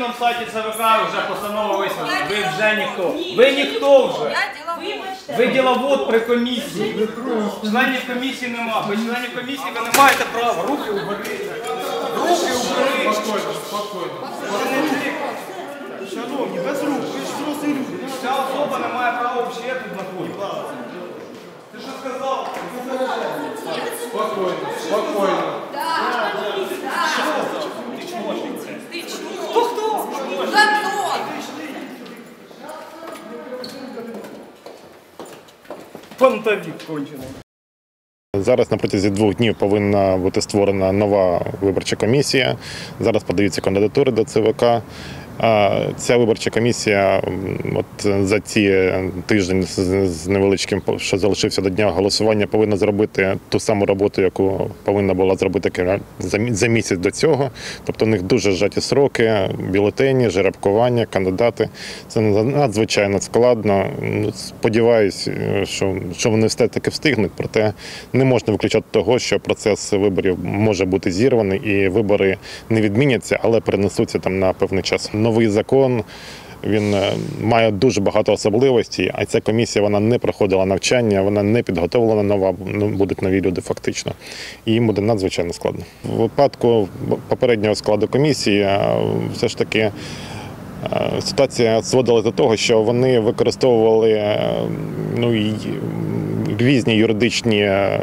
офіційному сайті ЦВК вже постанова висновлена. Ви вже ніхто. Ви ніхто вже. Ви діловод при комісії. Членів комісії нема. Ви членів комісії ви не маєте права. Руки уберіть. Руки уберіть. Спокойно, спокойно. Шановні, без рук, ви ж взрослі люди. Ця особа не має права взагалі тут знаходитися. Ти що сказав? Спокойно, спокойно. Хто хто? Зараз на протязі двох днів повинна бути створена нова виборча комісія. Зараз подаються кандидатури до ЦВК. Ця виборча комісія, от за ці тиждень з- невеличким, що залишився до дня голосування, повинна зробити ту саму роботу, яку повинна була зробити за місяць до цього. Тобто, в них дуже зжаті сроки, бюлетені, жеребкування, кандидати. Це надзвичайно складно. Ну, Сподіваюсь, е, що, що вони все таки встигнуть, проте не можна виключати того, що процес виборів може бути зірваний, і вибори не відміняться, але перенесуться там на певний час. Новий закон. Він е, має дуже багато особливостей, а ця комісія вона не проходила навчання, вона не підготовлена нова, ну, будуть нові люди фактично. І їм буде надзвичайно складно. В випадку попереднього складу комісії е, все ж таки е, ситуація зводилася до того, що вони використовували ну, різні юридичні е,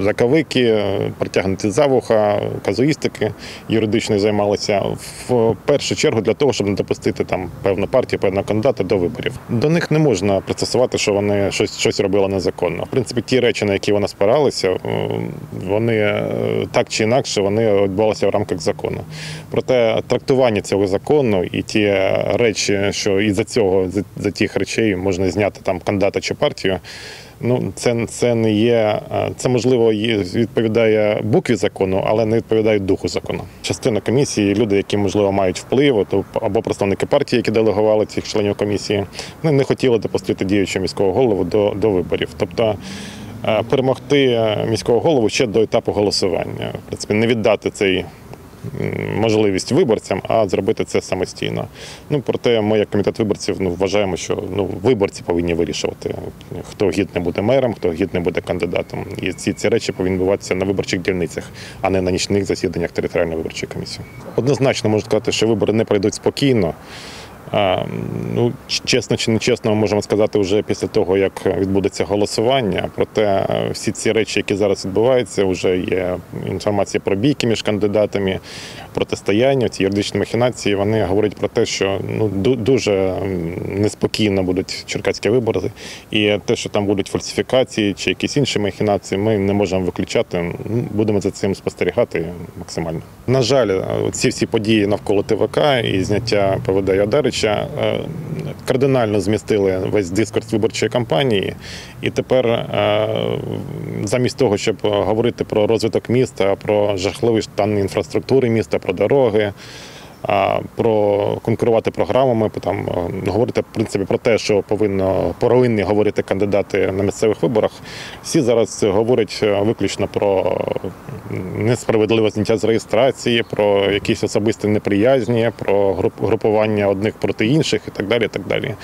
заковики, е, притягнуті за вуха, казуїстики юридичною займалися в першу чергу для того, щоб не допустити там певну партію, певного кандидата до виборів. До них не можна процесувати, що вони щось, щось робили незаконно. В принципі, ті речі, на які вони спиралися, е, вони так чи інакше вони відбувалися в рамках закону. Проте трактування цього закону і ті речі, що цього, за, за тих речей можна зняти там кандидата чи партію. Ну, це, це не є. е, Це можливо відповідає букві закону, але не відповідає духу закону. Частина комісії, люди, які можливо мають вплив, то або представники партії, які делегували цих членів комісії, вони не хотіли допустити діючого міського голову до, до виборів. Тобто е, перемогти міського голову ще до етапу голосування. В принципі, не віддати цей можливість виборцям, а зробити це самостійно. Ну проте ми, як комітет виборців, ну вважаємо, що ну виборці повинні вирішувати, хто гідний буде мером, хто гідний буде кандидатом. І ці, ці речі повинні відбуватися на виборчих дільницях, а не на нічних засіданнях територіальної виборчої комісії. Однозначно можу сказати, що вибори не пройдуть спокійно. Ну, чесно чи не чесно, ми можемо сказати вже після того, як відбудеться голосування. Проте е, всі ці речі, які зараз відбуваються, вже є інформація про бійки між кандидатами, протистояння, ці юридичні махінації. Вони говорять про те, що ну дуже неспокійно будуть черкаські вибори, і те, що там будуть фальсифікації чи якісь інші махінації, ми не можемо виключати. Будемо за цим спостерігати максимально. На жаль, ці всі події навколо ТВК і зняття ПВД Ядерича е, кардинально змістили весь дискурс виборчої кампанії. І тепер, е, замість того, щоб говорити про розвиток міста, про жахливий стан інфраструктури міста, про дороги. Про конкурувати програмами, там е, говорити в принципі про те, що повинно повинні говорити кандидати на місцевих виборах. Всі зараз говорять е, виключно про несправедливе зняття з реєстрації, про якісь особисті неприязні, про групування одних проти інших і так далі. І так далі.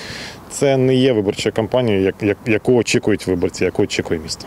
Це не є виборчою кампанією, як, як, яку очікують виборці, яку очікує місто.